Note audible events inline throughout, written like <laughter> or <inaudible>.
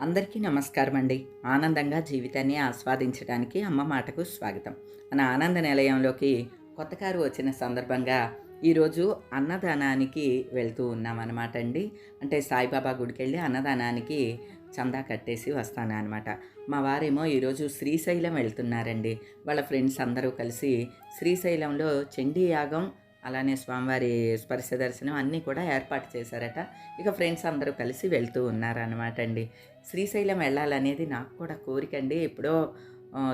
అందరికీ నమస్కారం అండి ఆనందంగా జీవితాన్ని ఆస్వాదించడానికి అమ్మ మాటకు స్వాగతం. మన ఆనంద నిలయంలోకి కొత్త కారు వచ్చిన సందర్భంగా ఈరోజు అన్నదానానికి వెళ్తూ ఉన్నామన్నమాట అండి. అంటే సాయిబాబా గుడికి వెళ్ళి అన్నదానానికి చందా కట్టేసి వస్తాను అనమాట మా వారేమో ఈరోజు శ్రీశైలం వెళ్తున్నారండి. వాళ్ళ ఫ్రెండ్స్ అందరూ కలిసి శ్రీశైలంలో చండీ యాగం అలానే స్వామివారి స్పర్శ దర్శనం అన్నీ కూడా ఏర్పాటు చేశారట. ఇక ఫ్రెండ్స్ అందరూ కలిసి వెళ్తూ ఉన్నారనమాట అండి. శ్రీశైలం వెళ్ళాలనేది నాకు కూడా కోరిక అండి. ఎప్పుడో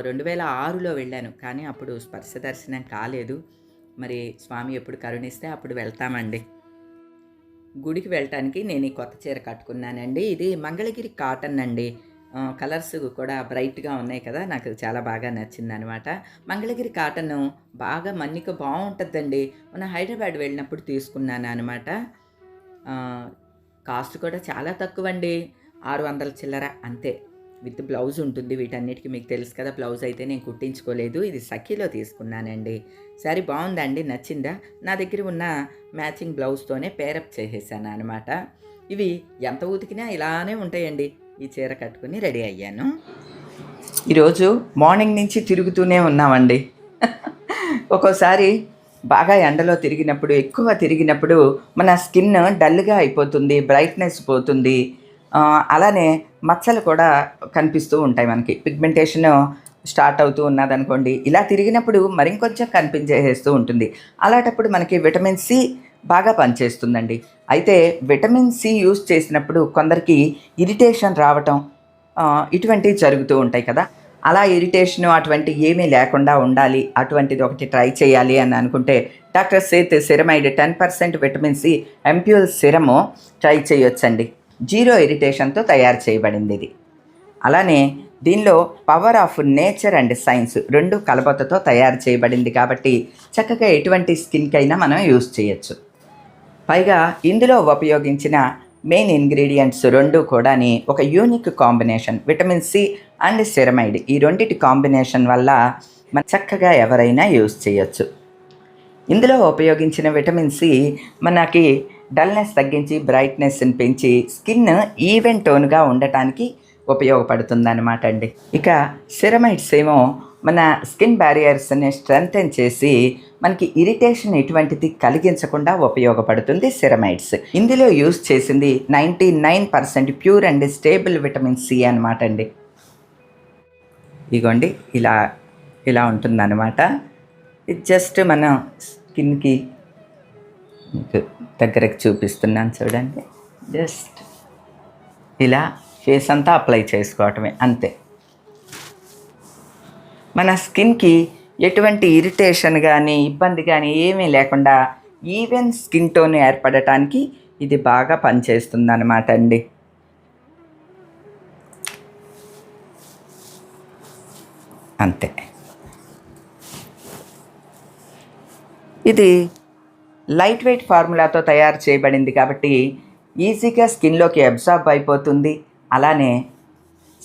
రెండు వేల ఆరులో వెళ్ళాను కానీ అప్పుడు స్పర్శ దర్శనం కాలేదు. మరి స్వామి ఎప్పుడు కరుణిస్తే అప్పుడు వెళ్తామండి. గుడికి వెళ్ళటానికి నేను ఈ కొత్త చీర కట్టుకున్నానండి. ఇది మంగళగిరి కాటన్ అండి. కలర్స్ కూడా బ్రైట్గా ఉన్నాయి కదా నాకు చాలా బాగా నచ్చింది అనమాట మంగళగిరి కాటన్ బాగా మన్నిక బాగుంటుందండి మన హైదరాబాద్ వెళ్ళినప్పుడు తీసుకున్నాను అనమాట కాస్ట్ కూడా చాలా తక్కువ అండి ఆరు వందల చిల్లర అంతే. విత్ బ్లౌజ్ ఉంటుంది వీటన్నిటికీ మీకు తెలుసు కదా బ్లౌజ్ అయితే నేను కుట్టించుకోలేదు. ఇది సఖీలో తీసుకున్నానండి. సరే బాగుందండి నచ్చిందా? నా దగ్గర ఉన్న మ్యాచింగ్ బ్లౌజ్తోనే పేరప్ చేసేసాను అనమాట ఇవి ఎంత ఉతికినా ఇలానే ఉంటాయండి. ఈ చీర కట్టుకుని రెడీ అయ్యాను. ఈరోజు మార్నింగ్ నుంచి తిరుగుతూనే ఉన్నామండి. ఒక్కోసారి బాగా ఎండలో తిరిగినప్పుడు ఎక్కువ తిరిగినప్పుడు మన స్కిన్ డల్గా అయిపోతుంది బ్రైట్నెస్ పోతుంది. అలానే మచ్చలు కూడా కనిపిస్తూ ఉంటాయి మనకి. పిగ్మెంటేషన్ స్టార్ట్ అవుతూ ఉన్నదనుకోండి. ఇలా తిరిగినప్పుడు మరింకొంచెం కనిపించేస్తూ ఉంటుంది. అలాంటప్పుడు మనకి విటమిన్ సి బాగా పనిచేస్తుందండి. అయితే విటమిన్ సి యూస్ చేసినప్పుడు కొందరికి ఇరిటేషన్ రావటం ఇటువంటివి జరుగుతూ ఉంటాయి కదా. అలా ఇరిటేషన్ అటువంటి ఏమీ లేకుండా ఉండాలి అటువంటిది ఒకటి ట్రై చేయాలి అని అనుకుంటే doctor Sheth ceramide ten percent vitamin C ampoule serum try చేయొచ్చండి. జీరో ఇరిటేషన్తో తయారు చేయబడింది ఇది. అలానే దీనిలో power of nature and science రెండు కలబొత్తతో తయారు చేయబడింది కాబట్టి చక్కగా ఎటువంటి స్కిన్కైనా మనం యూస్ చేయొచ్చు. పైగా ఇందులో ఉపయోగించిన మెయిన్ ఇంగ్రీడియంట్స్ రెండు కూడాని ఒక unique combination vitamin C and ceramide. ఈ రెండిటి కాంబినేషన్ వల్ల మన చక్కగా ఎవరైనా యూజ్ చేయొచ్చు. ఇందులో ఉపయోగించిన విటమిన్ సి మనకి డల్నెస్ తగ్గించి బ్రైట్నెస్ని పెంచి స్కిన్ ఈవెన్ టోన్గా ఉండటానికి ఉపయోగపడుతుందన్నమాట అండి. ఇక సిరమైడ్స్ ఏమో మన స్కిన్ బ్యారియర్స్ని స్ట్రెంగ్తెన్ చేసి మనకి ఇరిటేషన్ ఎటువంటిది కలిగించకుండా ఉపయోగపడుతుంది సిరమైడ్స్. ఇందులో యూస్ చేసింది ninety nine percent pure and stable vitamin C అనమాట అండి. ఇగోండి ఇలా ఇలా ఉంటుందన్నమాట. ఇది జస్ట్ మన స్కిన్కి మీకు దగ్గరకు చూపిస్తున్నాను చూడండి. జస్ట్ ఇలా ఫేస్ అంతా అప్లై చేసుకోవటమే అంతే. మన స్కిన్కి ఎటువంటి ఇరిటేషన్ కానీ ఇబ్బంది కానీ ఏమీ లేకుండా ఈవెన్ స్కిన్ టోన్ ఏర్పడటానికి ఇది బాగా పనిచేస్తుంది అనమాట అండి. అంతే. ఇది లైట్ వెయిట్ ఫార్ములాతో తయారు చేయబడింది కాబట్టి ఈజీగా స్కిన్లోకి అబ్జార్బ్ అయిపోతుంది. అలానే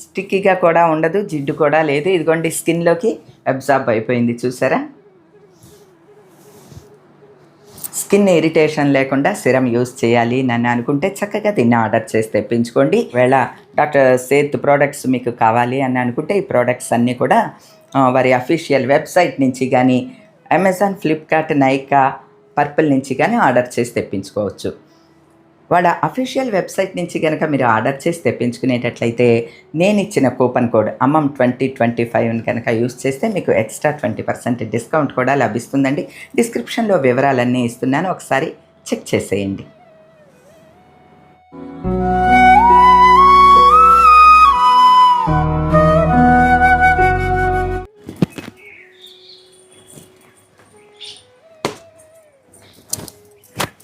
స్టిక్కీగా కూడా ఉండదు జిడ్డు కూడా లేదు. ఇదిగోండి స్కిన్లోకి అబ్జార్బ్ అయిపోయింది చూసారా? స్కిన్ ఇరిటేషన్ లేకుండా సిరం యూస్ చేయాలి నన్ను అనుకుంటే చక్కగా దీన్ని ఆర్డర్ చేసి తెప్పించుకోండి. వేళ డాక్టర్ సేత్ ప్రోడక్ట్స్ మీకు కావాలి అని అనుకుంటే ఈ ప్రోడక్ట్స్ అన్నీ కూడా వారి అఫీషియల్ వెబ్సైట్ నుంచి కానీ అమెజాన్ ఫ్లిప్కార్ట్ నైకా పర్పుల్ నుంచి కానీ ఆర్డర్ చేసి తెప్పించుకోవచ్చు. వాళ్ళ అఫీషియల్ వెబ్సైట్ నుంచి కనుక మీరు ఆర్డర్ చేసి తెప్పించుకునేటట్లయితే నేను ఇచ్చిన కూపన్ కోడ్ అమ్మం ట్వంటీ ట్వంటీ ఫైవ్ని కనుక యూస్ చేస్తే మీకు ఎక్స్ట్రా ట్వంటీ పర్సెంట్ డిస్కౌంట్ కూడా లభిస్తుందండి. డిస్క్రిప్షన్లో వివరాలన్నీ ఇస్తున్నాను. ఒకసారి చెక్ చేసేయండి.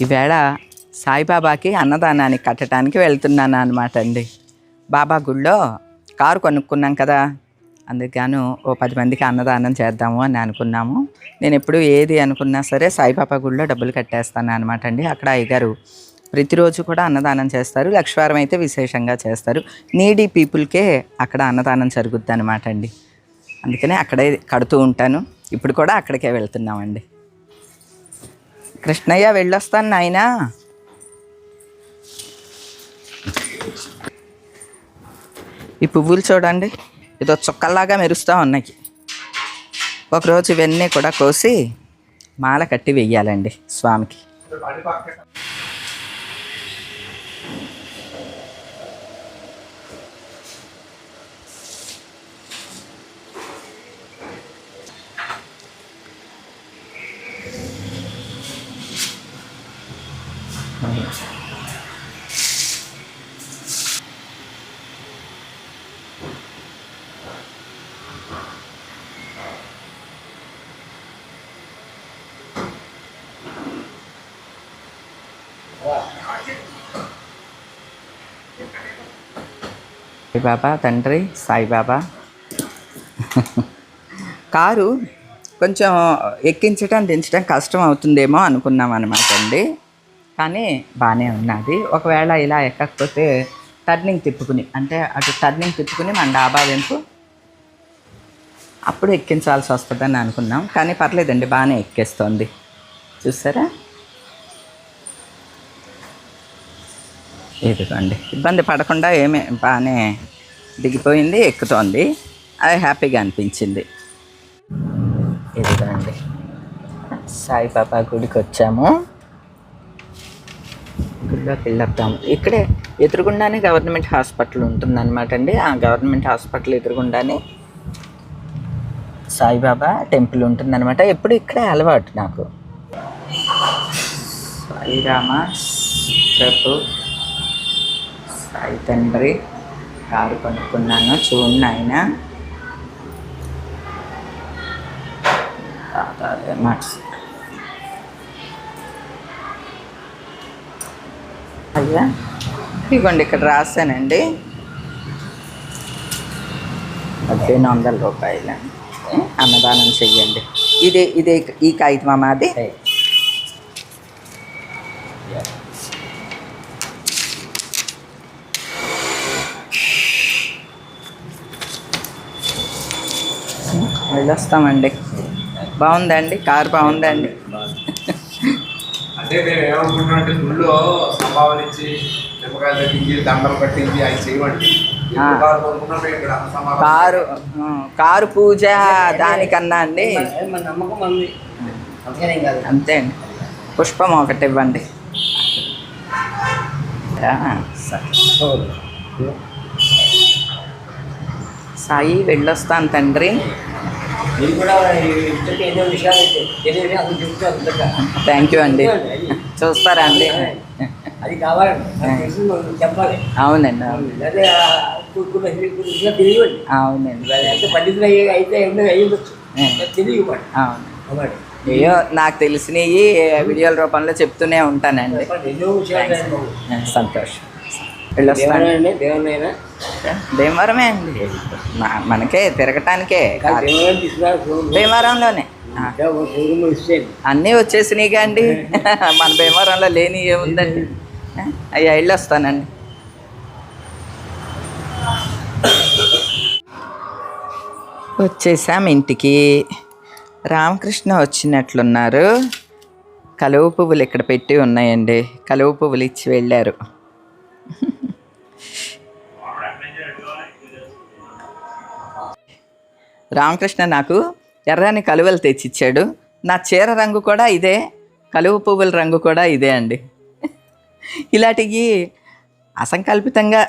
ఈవేళ సాయిబాబాకి అన్నదానానికి కట్టడానికి వెళ్తున్నాను అనమాట అండి. బాబా గుళ్ళో కారు కొనుక్కున్నాం కదా అందుకు ఓ పది మందికి అన్నదానం చేద్దాము అని అనుకున్నాము. నేను ఎప్పుడు ఏది అనుకున్నా సరే సాయిబాబా గుళ్ళో డబ్బులు కట్టేస్తాను అనమాట అండి. అక్కడ అయ్యగారు ప్రతిరోజు కూడా అన్నదానం చేస్తారు లక్షవారం అయితే విశేషంగా చేస్తారు. నీడీ పీపుల్కే అక్కడ అన్నదానం జరుగుద్ది అనమాట అండి. అందుకనే అక్కడే కడుతూ ఉంటాను. ఇప్పుడు కూడా అక్కడికే వెళ్తున్నామండి. కృష్ణయ్య వెళ్ళొస్తాను నాయనా. ఈ పువ్వులు చూడండి. ఏదో చుక్కల్లాగా మెరుస్తూ ఉన్నాయి. ఒకరోజు ఇవన్నీ కూడా కోసి మాల కట్టి వెయ్యాలండి స్వామికి. సాయిబాబా తండ్రి సాయిబాబా కారు కొంచెం ఎక్కించడం దించడం కష్టం అవుతుందేమో అనుకున్నాం అనమాట అండి. కానీ బాగానే ఉన్నది. ఒకవేళ ఇలా ఎక్కకపోతే టర్నింగ్ తిప్పుకుని అంటే అటు టర్నింగ్ తిప్పుకుని మన డాబా వెంపు అప్పుడు ఎక్కించాల్సి వస్తుందని అనుకున్నాం. కానీ పర్లేదండి బాగానే ఎక్కేస్తోంది. చూసారా? ఇదిగోండి ఇబ్బంది పడకుండా ఏమి బాగానే దిగిపోయింది ఎక్కుతోంది. అది హ్యాపీగా అనిపించింది. ఇదిగోండి సాయిబాబా గుడికి వచ్చాము గుడిలోకి వెళ్ళొద్దాము ఇక్కడే ఎదురుగుండానే గవర్నమెంట్ హాస్పిటల్ ఉంటుందన్నమాట అండి ఆ గవర్నమెంట్ హాస్పిటల్ ఎదురుగుండానే సాయిబాబా టెంపుల్ ఉంటుందన్నమాట. ఎప్పుడు ఇక్కడే అలవాటు నాకు. సాయిరామ ప్రభు సాయి తండ్రి కారు కొనుక్కున్నాను. చూడండి ఆయన అయ్యా ఇదిగోండి ఇక్కడ రాశానండి. పద్దెనిమిది వందల రూపాయలు. అన్నదానం చెయ్యండి. ఇదే ఇదే ఈ కాగితమా మాది? వెళ్ళొస్తామండి. బాగుందండి కార్ బాగుందండి అంటే మేము ఏమనుకుంటున్నాం అంటే గుళ్ళో సంభావన ఇచ్చి నిమ్మకాయలు తగ్గించి దండలు కట్టించి అవి చేయమండి. కారు కారు పూజ దానికన్నా అండి. అంతే అండి. పుష్పం ఒకటి ఇవ్వండి. సాయి వెళ్ళొస్తాను తండ్రి. మీరు కూడా విషయాలు తెలియదు అది థ్యాంక్ యూ అండి. చూస్తారా అండి? అది కావాలండి చెప్పాలి. అవునండి తెలియవండి. అవునండి. ఎంత పండితులు అయ్యే అయితే ఏమన్నా అయ్యొచ్చు తెలియదు అవును. అయ్యో నాకు తెలిసినవి వీడియోల రూపంలో చెప్తూనే ఉంటానండి. ఎన్నో సంతోషం. వెళ్ళొస్తాను. దేవనైనా భీమవరమే అండి. మనకే తిరగటానికే భీమవరంలోనే. అన్నీ వచ్చేసినాయిగా అండి. <laughs> మన భీమవరంలో లేని ఏముందండి? అయ్యా వెళ్ళొస్తానండి. వచ్చేసాం ఇంటికి. రామకృష్ణ వచ్చినట్లున్నారు. కలువ పువ్వులు ఇక్కడ పెట్టి ఉన్నాయండి. కలువ పువ్వులు ఇచ్చి వెళ్ళారు. రామకృష్ణ నాకు ఎర్రని కలువలు తెచ్చిచ్చాడు. నా చీర రంగు కూడా ఇదే. కలువ పువ్వుల రంగు కూడా ఇదే అండి. ఇలాంటివి అసంకల్పితంగా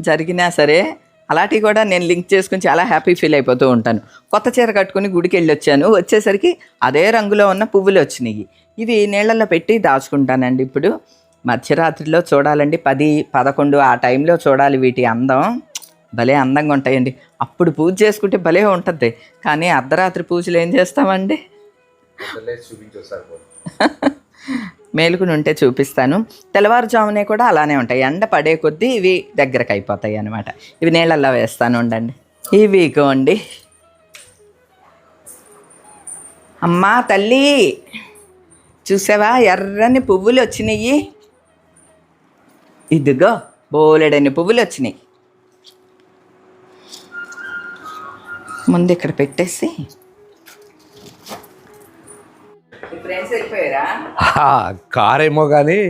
జరిగినా సరే అలాంటివి కూడా నేను లింక్ చేసుకుని చాలా హ్యాపీ ఫీల్ అయిపోతూ ఉంటాను. కొత్త చీర కట్టుకుని గుడికి వెళ్ళి వచ్చాను వచ్చేసరికి అదే రంగులో ఉన్న పువ్వులు వచ్చినాయి. ఇవి నీళ్ళల్లో పెట్టి దాచుకుంటానండి ఇప్పుడు. మధ్యరాత్రిలో చూడాలండి. పది పదకొండు ఆ టైంలో చూడాలి వీటి అందం. భలే అందంగా ఉంటాయండి. అప్పుడు పూజ చేసుకుంటే భలే ఉంటుంది. కానీ అర్ధరాత్రి పూజలు ఏం చేస్తామండి? <laughs> మేలుకుని ఉంటే చూపిస్తాను. తెల్లవారుజామునే కూడా అలానే ఉంటాయి. ఎండ పడే కొద్దీ ఇవి దగ్గరకు అయిపోతాయి అన్నమాట. ఇవి నీళ్ళల్లో వేస్తాను ఉండండి. ఇవి ఇగోండి. అమ్మా తల్లి! చూసావా? ఎర్రని పువ్వులు వచ్చినాయి ఇదిగో బోలెడని పువ్వులు వచ్చినాయి ముందు ఇక్కడ పెట్టేసి. కారేమో కానీ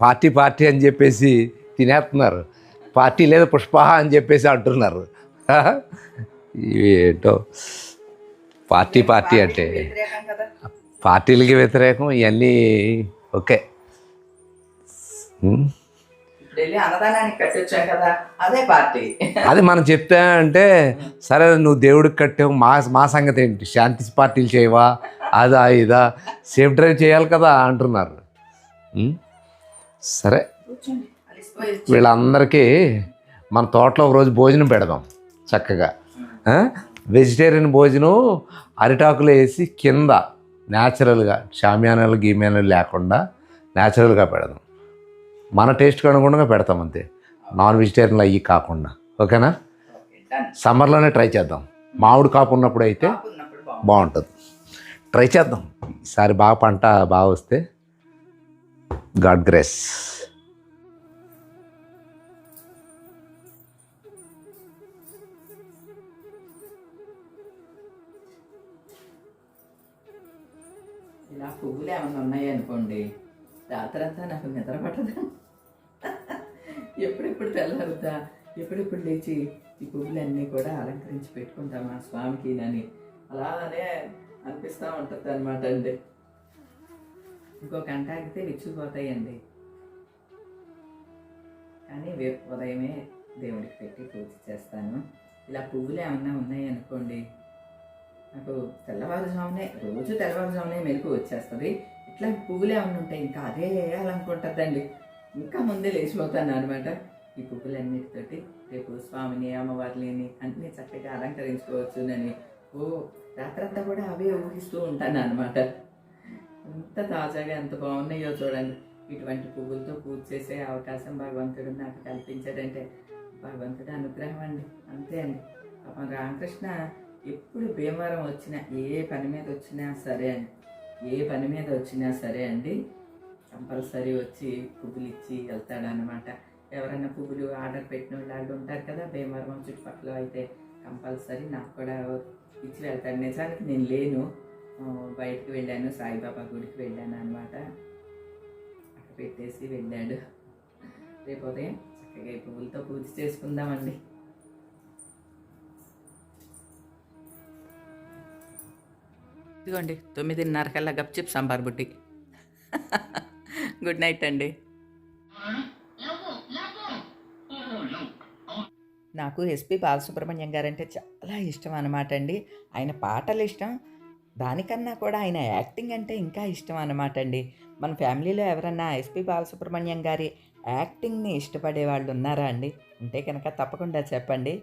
పార్టీ పార్టీ అని చెప్పేసి తినేస్తున్నారు. పార్టీ లేదా పుష్ప అని చెప్పేసి అంటున్నారు. ఇవి ఏంటో పార్టీ పార్టీ అంటే. పార్టీలకి వ్యతిరేకం ఇవన్నీ ఓకే. వెళ్ళి అన్నదానానికి కట్టొచ్చాం కదా అదే పార్టీ. అది మనం చెప్తే అంటే సరే నువ్వు దేవుడికి కట్టావు మా మా సంగతి ఏంటి? శాంతి పార్టీలు చేయవా? అదా ఇదా? సేఫ్ డ్రైవ్ చేయాలి కదా అంటున్నారు? సరే. వీళ్ళందరికీ మన తోటలో రోజు భోజనం పెడదాం చక్కగా? వెజిటేరియన్ భోజనం అరిటాకులు వేసి కింద న్యాచురల్గా షామ్యానాలు గీమ్యానాలు లేకుండా న్యాచురల్గా పెడదాం. మన టేస్ట్కి అనుగుణంగా పెడతాం అంతే. నాన్ వెజిటేరియన్లు అయ్యి కాకుండా. ఓకేనా? సమ్మర్లోనే ట్రై చేద్దాం. మామిడి కాపు ఉన్నప్పుడు అయితే బాగుంటుంది. ట్రై చేద్దాం. ఈసారి బాగా పంట బాగా వస్తే గాడ్ గ్రేస్. ఇలా పువ్వులు ఏమైనా ఉన్నాయి అనుకోండి రాత్రంతా నాకు నిద్ర పట్టదు. ఎప్పుడెప్పుడు తెల్లారుద్దా? ఎప్పుడెప్పుడు లేచి ఈ పువ్వులన్నీ కూడా అలంకరించి పెట్టుకుంటాం స్వామికి అని అలానే అనిపిస్తూ ఉంటుంది అనమాట అండి. ఇంకో గంట ఆగితే విచ్చిపోతాయండి. కానీ రేపు ఉదయమే దేవుడికి పెట్టి పూజ చేస్తాను. ఇలా పువ్వులు ఏమన్నా ఉన్నాయనుకోండి నాకు తెల్లవారుజామునే రోజు తెల్లవారుజామునే మెలకు వచ్చేస్తుంది. ఇట్లా పువ్వులు ఏమైనా ఉంటాయి ఇంకా అదే వేయాలనుకుంటుందండి. ఇంకా ముందే లేచిపోతాను అనమాట ఈ పువ్వులన్నిటితోటి రేపు స్వామిని అమ్మవారిని అన్నీ చక్కగా అలంకరించుకోవచ్చునని. ఓ రాత్రంతా కూడా అవే ఊహిస్తూ ఉంటాను అనమాట ఎంత తాజాగా ఎంత బాగున్నాయో చూడండి. ఇటువంటి పువ్వులతో పూజ చేసే అవకాశం భగవంతుడు నాకు కల్పించాడంటే భగవంతుడు అనుగ్రహం అండి. అంతే అండి. పాపం రామకృష్ణ ఎప్పుడు భీమవరం వచ్చినా ఏ పని మీద వచ్చినా సరే అండి. ఏ పని మీద వచ్చినా సరే అండి కంపల్సరీ వచ్చి పువ్వులు ఇచ్చి వెళ్తాడనమాట ఎవరైనా పువ్వులు ఆర్డర్ పెట్టిన వాళ్ళు ఉంటారు కదా భీమవరం చుట్టుపక్కల అయితే కంపల్సరీ నాకు కూడా ఇచ్చి వెళ్తాడు. నిజానికి నేను లేను. బయటకు వెళ్ళాను సాయిబాబా గుడికి వెళ్ళాను అనమాట అక్కడ పెట్టేసి వెళ్ళాడు. రేపు ఉదయం చక్కగా ఈ పువ్వులతో పూజ చేసుకుందామండి. ఇదిగోండి తొమ్మిదిన్నర కల్లా గప్చిప్ సాంబార్ బుడ్డి గుడ్ నైట్ అండి. నాకు ఎస్పి బాలసుబ్రహ్మణ్యం గారంటే చాలా ఇష్టం అనమాట అండి. ఆయన పాటలు ఇష్టం. దానికన్నా కూడా ఆయన యాక్టింగ్ అంటే ఇంకా ఇష్టం అనమాట అండి. మన ఫ్యామిలీలో ఎవరన్నా ఎస్పి బాలసుబ్రహ్మణ్యం గారి యాక్టింగ్ని ఇష్టపడే వాళ్ళు ఉన్నారా అండి? ఉంటే కనుక తప్పకుండా చెప్పండి.